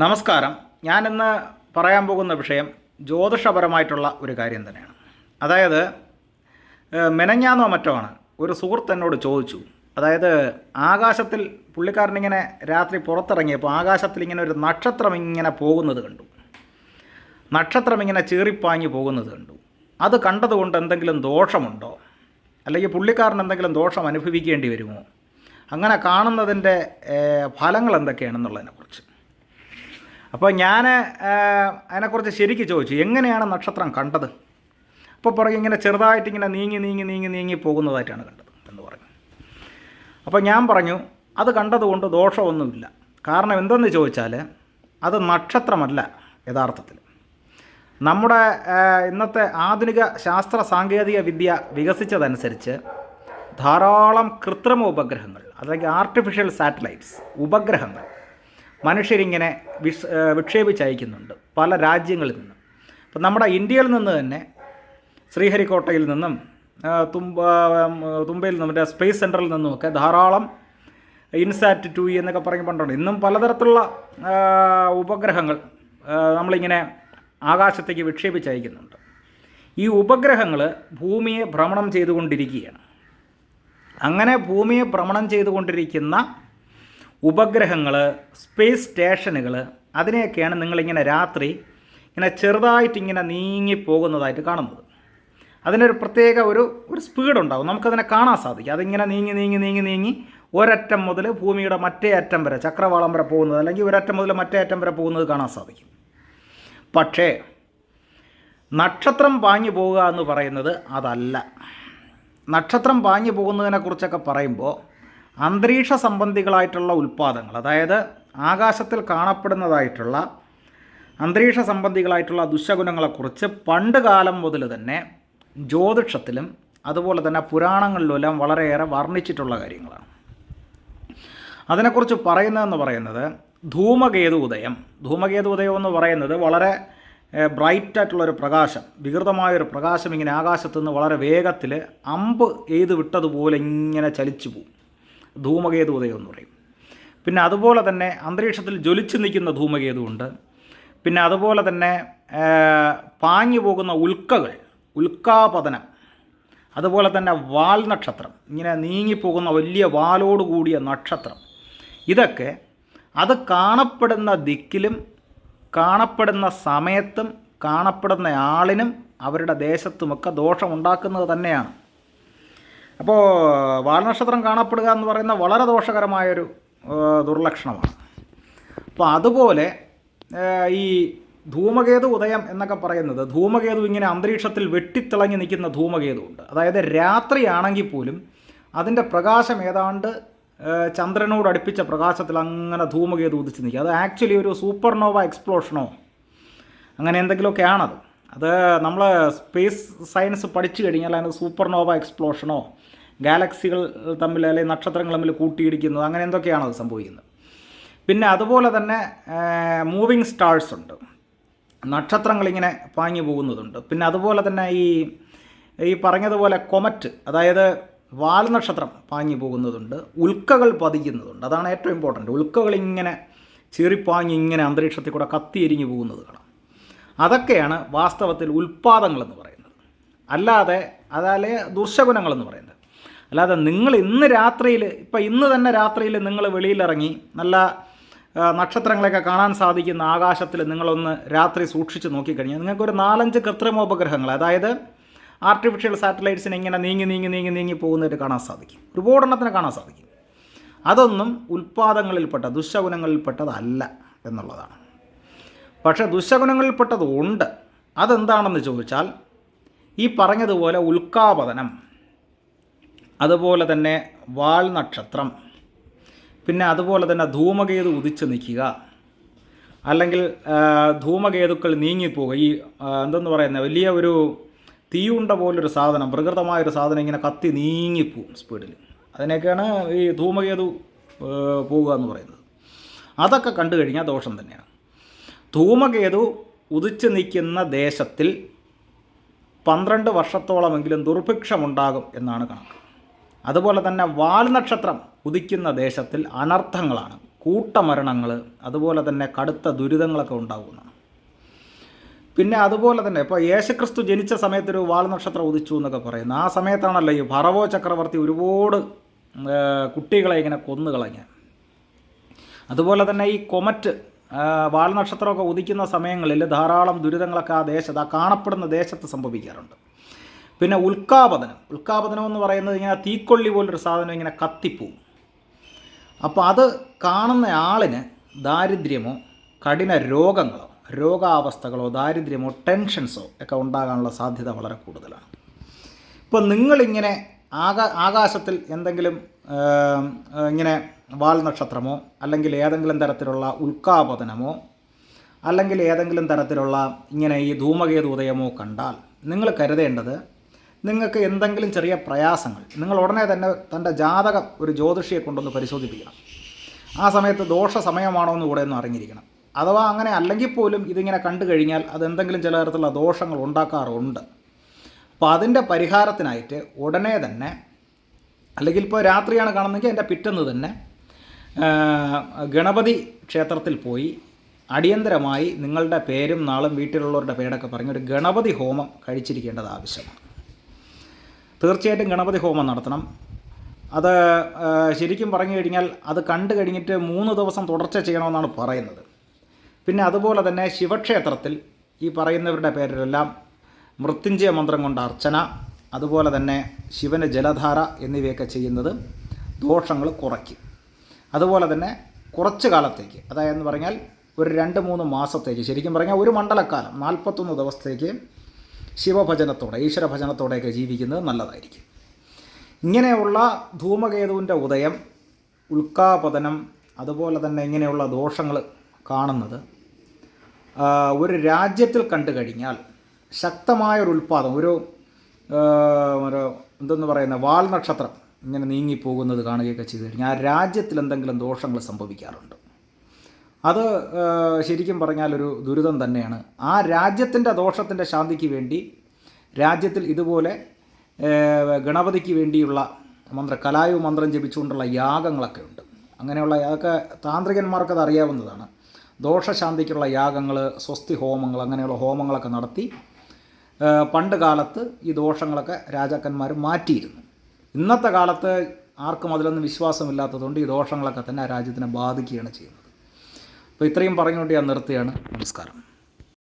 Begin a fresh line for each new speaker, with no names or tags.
നമസ്കാരം. ഞാനിന്ന് പറയാൻ പോകുന്ന വിഷയം ജ്യോതിഷപരമായിട്ടുള്ള ഒരു കാര്യം തന്നെയാണ്. അതായത് മെനഞ്ഞാന്നോ മറ്റോ ആണ് ഒരു സുഹൃത്ത് എന്നോട് ചോദിച്ചു. അതായത് ആകാശത്തിൽ പുള്ളിക്കാരനിങ്ങനെ രാത്രി പുറത്തിറങ്ങിയപ്പോൾ ആകാശത്തിൽ ഇങ്ങനെ ഒരു നക്ഷത്രം ഇങ്ങനെ പോകുന്നത് കണ്ടു. നക്ഷത്രം ഇങ്ങനെ ചീറിപ്പാഞ്ഞു പോകുന്നത് കണ്ടു. അത് കണ്ടതുകൊണ്ട് എന്തെങ്കിലും ദോഷമുണ്ടോ? അല്ലെങ്കിൽ പുള്ളിക്കാരൻ എന്തെങ്കിലും ദോഷം അനുഭവിക്കേണ്ടി വരുമോ? അങ്ങനെ കാണുന്നതിന്റെ ഫലങ്ങൾ എന്തൊക്കെയാണെന്നുള്ളതിനെക്കുറിച്ച് അപ്പോൾ ഞാൻ അതിനെക്കുറിച്ച് ശരിക്ക് ചോദിച്ചു എങ്ങനെയാണ് നക്ഷത്രം കണ്ടത്? അപ്പോൾ പുറകെ ഇങ്ങനെ ചെറുതായിട്ട് ഇങ്ങനെ നീങ്ങി നീങ്ങി നീങ്ങി നീങ്ങി പോകുന്നതായിട്ടാണ് കണ്ടത് എന്ന് പറഞ്ഞു അപ്പോൾ ഞാൻ പറഞ്ഞു അത് കണ്ടതുകൊണ്ട് ദോഷമൊന്നുമില്ല. കാരണം എന്തെന്ന് ചോദിച്ചാൽ അത് നക്ഷത്രമല്ല യഥാർത്ഥത്തിൽ. നമ്മുടെ ഇന്നത്തെ ആധുനിക ശാസ്ത്ര സാങ്കേതിക വിദ്യ വികസിച്ചതനുസരിച്ച് ധാരാളം കൃത്രിമ ഉപഗ്രഹങ്ങൾ അല്ലെങ്കിൽ ആർട്ടിഫിഷ്യൽ സാറ്റലൈറ്റ്സ് ഉപഗ്രഹങ്ങൾ മനുഷ്യരിങ്ങനെ വിഷ് വിക്ഷേപിച്ചയക്കുന്നുണ്ട് പല രാജ്യങ്ങളിൽ നിന്നും. അപ്പം നമ്മുടെ ഇന്ത്യയിൽ നിന്ന് തന്നെ ശ്രീഹരിക്കോട്ടയിൽ നിന്നും തുമ്പ തുമ്പയിൽ നിന്നും മറ്റേ സ്പേസ് സെന്ററിൽ നിന്നുമൊക്കെ ധാരാളം ഇൻസാറ്റ് ടു എന്നൊക്കെ പറഞ്ഞ് പണ്ടുണ്ട്. ഇന്നും പലതരത്തിലുള്ള ഉപഗ്രഹങ്ങൾ നമ്മളിങ്ങനെ ആകാശത്തേക്ക് വിക്ഷേപിച്ചയക്കുന്നുണ്ട്. ഈ ഉപഗ്രഹങ്ങൾ ഭൂമിയെ ഭ്രമണം ചെയ്തുകൊണ്ടിരിക്കുകയാണ്. അങ്ങനെ ഭൂമിയെ ഭ്രമണം ചെയ്തുകൊണ്ടിരിക്കുന്ന ഉപഗ്രഹങ്ങൾ സ്പേസ് സ്റ്റേഷനുകൾ അതിനെയൊക്കെയാണ് നിങ്ങളിങ്ങനെ രാത്രി ഇങ്ങനെ ചെറുതായിട്ട് ഇങ്ങനെ നീങ്ങി പോകുന്നതായിട്ട് കാണുന്നത്. അതിനൊരു പ്രത്യേക ഒരു ഒരു സ്പീഡ് ഉണ്ടാവും. നമുക്കതിനെ കാണാൻ സാധിക്കും. അതിങ്ങനെ നീങ്ങി നീങ്ങി നീങ്ങി നീങ്ങി ഒരറ്റം മുതൽ ഭൂമിയുടെ മറ്റേ അറ്റം വരെ ചക്രവാളം വരെ പോകുന്നത് അല്ലെങ്കിൽ ഒരറ്റം മുതൽ മറ്റേ അറ്റം വരെ പോകുന്നത് കാണാൻ സാധിക്കും. പക്ഷേ നക്ഷത്രം പാഞ്ഞു പോവുക എന്ന് പറയുന്നത് അതല്ല. നക്ഷത്രം പാഞ്ഞു പോകുന്നതിനെക്കുറിച്ചൊക്കെ പറയുമ്പോൾ അന്തരീക്ഷ സംബന്ധികളായിട്ടുള്ള ഉൽപ്പാദങ്ങൾ അതായത് ആകാശത്തിൽ കാണപ്പെടുന്നതായിട്ടുള്ള അന്തരീക്ഷ സംബന്ധികളായിട്ടുള്ള ദുശഗുണങ്ങളെക്കുറിച്ച് പണ്ട് കാലം മുതൽ തന്നെ ജ്യോതിഷത്തിലും അതുപോലെ തന്നെ പുരാണങ്ങളിലും പുരാണങ്ങളിലുമെല്ലാം വളരെയേറെ വർണിച്ചിട്ടുള്ള കാര്യങ്ങളാണ്. അതിനെക്കുറിച്ച് പറയുന്നതെന്ന് പറയുന്നത് ധൂമകേതു ഉദയം. ധൂമകേതു ഉദയം എന്ന് പറയുന്നത് വളരെ ബ്രൈറ്റ് ആയിട്ടുള്ളൊരു പ്രകാശം വികൃതമായൊരു പ്രകാശം ഇങ്ങനെ ആകാശത്തുനിന്ന് വളരെ വേഗത്തിൽ അമ്പ് എയ്ത് വിട്ടതുപോലെ ഇങ്ങനെ ചലിച്ചു പോകും ധൂമകേതു ഉദയം എന്ന് പറയും. പിന്നെ അതുപോലെ തന്നെ അന്തരീക്ഷത്തിൽ ജ്വലിച്ചു നിൽക്കുന്ന ധൂമകേതുണ്ട് പിന്നെ അതുപോലെ തന്നെ പാഞ്ഞു പോകുന്ന ഉൽക്കകൾ ഉൽക്കാപതനം അതുപോലെ തന്നെ വാൽ നക്ഷത്രം ഇങ്ങനെ നീങ്ങിപ്പോകുന്ന വലിയ വാലോട് കൂടിയ നക്ഷത്രം ഇതൊക്കെ അത് കാണപ്പെടുന്ന ദിക്കിലും കാണപ്പെടുന്ന സമയത്തും കാണപ്പെടുന്ന ആളിനും അവരുടെ ദേശത്തുമൊക്കെ ദോഷമുണ്ടാക്കുന്നത് തന്നെയാണ്. അപ്പോൾ വാൽനക്ഷത്രം കാണപ്പെടുക എന്ന് പറയുന്ന വളരെ ദോഷകരമായൊരു ദുർലക്ഷണമാണ്. അപ്പോൾ അതുപോലെ ഈ ധൂമകേതു ഉദയം എന്നൊക്കെ പറയുന്നത് ധൂമകേതു ഇങ്ങനെ അന്തരീക്ഷത്തിൽ വെട്ടിത്തിളങ്ങി നിൽക്കുന്ന ധൂമകേതു ഉണ്ട്. അതായത് രാത്രിയാണെങ്കിൽ പോലും അതിന്റെ പ്രകാശം ഏതാണ്ട് ചന്ദ്രനോട് അടുപ്പിച്ച പ്രകാശത്തിൽ അങ്ങനെ ധൂമകേതു ഉദിച്ച് നിൽക്കുക അത് ആക്ച്വലി ഒരു സൂപ്പർനോവ എക്സ്പ്ലോഷനോ അങ്ങനെ എന്തെങ്കിലുമൊക്കെ ആണത് അത് നമ്മൾ സ്പേസ് സയൻസ് പഠിച്ചു കഴിഞ്ഞാൽ അതിന് സൂപ്പർനോവ എക്സ്പ്ലോഷനോ ഗാലക്സികൾ തമ്മിൽ അല്ലെങ്കിൽ നക്ഷത്രങ്ങൾ തമ്മിൽ കൂട്ടിയിടിക്കുന്നത് അങ്ങനെ എന്തൊക്കെയാണ് അത് സംഭവിക്കുന്നത്. പിന്നെ അതുപോലെ തന്നെ മൂവിങ് സ്റ്റാർസ് ഉണ്ട്. നക്ഷത്രങ്ങളിങ്ങനെ പാങ്ങി പോകുന്നതുണ്ട്. പിന്നെ അതുപോലെ തന്നെ ഈ ഈ പറഞ്ഞതുപോലെ കൊമറ്റ് അതായത് വാൽനക്ഷത്രം പാങ്ങി പോകുന്നതുണ്ട്. ഉൽക്കകൾ പതിക്കുന്നതുണ്ട് അതാണ് ഏറ്റവും ഇമ്പോർട്ടന്റ് ഉൽക്കകൾ ഇങ്ങനെ ചീറിപ്പാഞ്ഞ് ഇങ്ങനെ അന്തരീക്ഷത്തിൽ കൂടെ കത്തിയെരിഞ്ഞു പോകുന്നത് കാണാം. അതൊക്കെയാണ് വാസ്തവത്തിൽ ഉൽപ്പാദങ്ങളെന്ന് പറയുന്നത്. അല്ലാതെ അതാലെ ദുർശകുനങ്ങളെന്ന് പറയുന്നത്. അല്ലാതെ നിങ്ങൾ ഇന്ന് രാത്രിയിൽ ഇപ്പം ഇന്ന് തന്നെ രാത്രിയിൽ നിങ്ങൾ വെളിയിലിറങ്ങി നല്ല നക്ഷത്രങ്ങളെയൊക്കെ കാണാൻ സാധിക്കുന്ന ആകാശത്തിൽ നിങ്ങളൊന്ന് രാത്രി സൂക്ഷിച്ച് നോക്കിക്കഴിഞ്ഞാൽ നിങ്ങൾക്കൊരു നാലഞ്ച് കൃത്രിമോപഗ്രഹങ്ങൾ അതായത് ആർട്ടിഫിഷ്യൽ സാറ്റലൈറ്റ്സിനെ ഇങ്ങനെ നീങ്ങി നീങ്ങി നീങ്ങി നീങ്ങി പോകുന്നതായിട്ട് കാണാൻ സാധിക്കും. ഒരുപാടെണ്ണത്തിന് കാണാൻ സാധിക്കും. അതൊന്നും ഉൽപ്പാദങ്ങളിൽപ്പെട്ട ദുശകുനങ്ങളിൽപ്പെട്ടതല്ല എന്നുള്ളതാണ്. പക്ഷേ ദുശകുനങ്ങളിൽപ്പെട്ടത് ഉണ്ട്. അതെന്താണെന്ന് ചോദിച്ചാൽ ഈ പറഞ്ഞതുപോലെ ഉൽക്കാപതനം അതുപോലെ തന്നെ വാൾ നക്ഷത്രം പിന്നെ അതുപോലെ തന്നെ ധൂമകേതു ഉദിച്ചു നിൽക്കുക അല്ലെങ്കിൽ ധൂമകേതുക്കൾ നീങ്ങിപ്പോവുക ഈ എന്തെന്ന് പറയുന്ന വലിയ ഒരു തീയുണ്ട പോലൊരു സാധനം പ്രകൃതമായൊരു സാധനം ഇങ്ങനെ കത്തി നീങ്ങിപ്പോവും സ്പീഡിൽ. അതിനൊക്കെയാണ് ഈ ധൂമകേതു പോവുക എന്ന് പറയുന്നത്. അതൊക്കെ കണ്ടു കഴിഞ്ഞാൽ ദോഷം തന്നെയാണ്. ധൂമകേതു ഉദിച്ചു നിൽക്കുന്ന ദേശത്തിൽ പന്ത്രണ്ട് വർഷത്തോളമെങ്കിലും ദുർഭിക്ഷമുണ്ടാകും എന്നാണ് കണക്ക്. അതുപോലെ തന്നെ വാൽനക്ഷത്രം ഉദിക്കുന്ന ദേശത്തിൽ അനർത്ഥങ്ങളാണ്. കൂട്ടമരണങ്ങൾ അതുപോലെ തന്നെ കടുത്ത ദുരിതങ്ങളൊക്കെ ഉണ്ടാകുന്നതാണ് പിന്നെ അതുപോലെ തന്നെ ഇപ്പോൾ യേശുക്രിസ്തു ജനിച്ച സമയത്തൊരു വാൽനക്ഷത്രം ഉദിച്ചു എന്നൊക്കെ പറയുന്നു. ആ സമയത്താണല്ലോ ഈ ഭറവോ ചക്രവർത്തി ഒരുപാട് കുട്ടികളെ ഇങ്ങനെ കൊന്നു കളഞ്ഞ അതുപോലെ തന്നെ ഈ കൊമറ്റ് വാൽനക്ഷത്രമൊക്കെ ഉദിക്കുന്ന സമയങ്ങളിൽ ധാരാളം ദുരിതങ്ങളൊക്കെ ആ ദേശത്ത് ആ കാണപ്പെടുന്ന ദേശത്ത് സംഭവിക്കാറുണ്ട്. പിന്നെ ഉൽക്കാപതനം. ഉൽക്കാപതനം എന്ന് പറയുന്നത് ഇങ്ങനെ തീക്കൊള്ളി പോലൊരു സാധനം ഇങ്ങനെ കത്തിപ്പോവും. അപ്പോൾ അത് കാണുന്ന ആളിന് ദാരിദ്ര്യമോ കഠിന രോഗങ്ങളോ രോഗാവസ്ഥകളോ ദാരിദ്ര്യമോ ടെൻഷൻസോ ഒക്കെ ഉണ്ടാകാനുള്ള സാധ്യത വളരെ കൂടുതലാണ്. ഇപ്പോൾ നിങ്ങളിങ്ങനെ ആകാ ആകാശത്തിൽ എന്തെങ്കിലും ഇങ്ങനെ വാൽ നക്ഷത്രമോ അല്ലെങ്കിൽ ഏതെങ്കിലും തരത്തിലുള്ള ഉൽക്കാപതനമോ അല്ലെങ്കിൽ ഏതെങ്കിലും തരത്തിലുള്ള ഇങ്ങനെ ഈ ധൂമകേതു ഉദയമോ കണ്ടാൽ നിങ്ങൾ കരുതേണ്ടത് നിങ്ങൾക്ക് എന്തെങ്കിലും ചെറിയ പ്രയാസങ്ങൾ നിങ്ങൾ ഉടനെ തന്നെ തന്റെ ജാതകം ഒരു ജ്യോതിഷിയെ കൊണ്ടൊന്ന് പരിശോധിപ്പിക്കണം. ആ സമയത്ത് ദോഷ സമയമാണോ എന്ന് കൂടെ ഒന്ന് അറിഞ്ഞിരിക്കണം. അഥവാ അങ്ങനെ അല്ലെങ്കിൽ പോലും ഇതിങ്ങനെ കണ്ടു കഴിഞ്ഞാൽ അത് എന്തെങ്കിലും ചില തരത്തിലുള്ള ദോഷങ്ങൾ ഉണ്ടാക്കാറുണ്ട്. അപ്പോൾ അതിന്റെ പരിഹാരത്തിനായിട്ട് ഉടനെ തന്നെ അല്ലെങ്കിൽ ഇപ്പോൾ രാത്രിയാണ് കാണുന്നതെങ്കിൽ എന്റെ പിറ്റെന്ന് തന്നെ ഗണപതി ക്ഷേത്രത്തിൽ പോയി അടിയന്തരമായി നിങ്ങളുടെ പേരും നാളും വീട്ടിലുള്ളവരുടെ പേരൊക്കെ പറഞ്ഞ് ഒരു ഗണപതി ഹോമം കഴിച്ചിരിക്കേണ്ടത് ആവശ്യമാണ്. തീർച്ചയായിട്ടും ഗണപതി ഹോമം നടത്തണം. അത് ശരിക്കും പറഞ്ഞു കഴിഞ്ഞാൽ അത് കണ്ടു കഴിഞ്ഞിട്ട് മൂന്ന് ദിവസം തുടർച്ച ചെയ്യണമെന്നാണ് പറയുന്നത്. പിന്നെ അതുപോലെ തന്നെ ശിവക്ഷേത്രത്തിൽ ഈ പറയുന്നവരുടെ പേരിലെല്ലാം മൃത്യുഞ്ജയ മന്ത്രം കൊണ്ട് അർച്ചന അതുപോലെ തന്നെ ശിവന് ജലധാര എന്നിവയൊക്കെ ചെയ്യുന്നത് ദോഷങ്ങൾ കുറയ്ക്കും. അതുപോലെ തന്നെ കുറച്ച് കാലത്തേക്ക് അതായത് പറഞ്ഞാൽ ഒരു രണ്ട് മൂന്ന് മാസത്തേക്ക് ശരിക്കും പറഞ്ഞാൽ ഒരു മണ്ഡലക്കാലം നാൽപ്പത്തൊന്ന് ദിവസത്തേക്ക് ശിവഭജനത്തോടെ ഈശ്വരഭജനത്തോടെയൊക്കെ ജീവിക്കുന്നത് നല്ലതായിരിക്കും. ഇങ്ങനെയുള്ള ധൂമകേതുവിന്റെ ഉദയം ഉൽക്കാപതനം അതുപോലെ തന്നെ ഇങ്ങനെയുള്ള ദോഷങ്ങൾ കാണുന്നത് ഒരു രാജ്യത്തിൽ കണ്ടു കഴിഞ്ഞാൽ ശക്തമായൊരു ഉൽപ്പാദം ഒരു ഒരു എന്തെന്ന് പറയുന്ന വാൽ നക്ഷത്രം ഇങ്ങനെ നീങ്ങിപ്പോകുന്നത് കാണുകയൊക്കെ ചെയ്തു കഴിഞ്ഞാൽ ആ രാജ്യത്തിൽ എന്തെങ്കിലും ദോഷങ്ങൾ സംഭവിക്കാറുണ്ട്. അത് ശരിക്കും പറഞ്ഞാൽ ഒരു ദുരിതം തന്നെയാണ്. ആ രാജ്യത്തിന്റെ ദോഷത്തിന്റെ ശാന്തിക്ക് വേണ്ടി രാജ്യത്തിൽ ഇതുപോലെ ഗണപതിക്ക് വേണ്ടിയുള്ള മന്ത്ര കലായു മന്ത്രം ജപിച്ചുകൊണ്ടുള്ള യാഗങ്ങളൊക്കെ ഉണ്ട്. അങ്ങനെയുള്ള അതൊക്കെ താന്ത്രികന്മാർക്ക് അത് അറിയാവുന്നതാണ്. ദോഷശാന്തിക്കുള്ള യാഗങ്ങൾ സ്വസ്തി ഹോമങ്ങൾ അങ്ങനെയുള്ള ഹോമങ്ങളൊക്കെ നടത്തി പണ്ട് കാലത്ത് ഈ ദോഷങ്ങളൊക്കെ രാജാക്കന്മാർ മാറ്റിയിരുന്നു. ഇന്നത്തെ കാലത്ത് ആർക്കും അതിലൊന്നും വിശ്വാസമില്ലാത്തതുകൊണ്ട് ഈ ദോഷങ്ങളൊക്കെ തന്നെ ആ രാജ്യത്തിനെ ബാധിക്കുകയാണ് ചെയ്യുന്നത്. അപ്പോൾ ഇത്രയും പറഞ്ഞുകൊണ്ട് ഞാൻ നിർത്തുകയാണ്. നമസ്കാരം.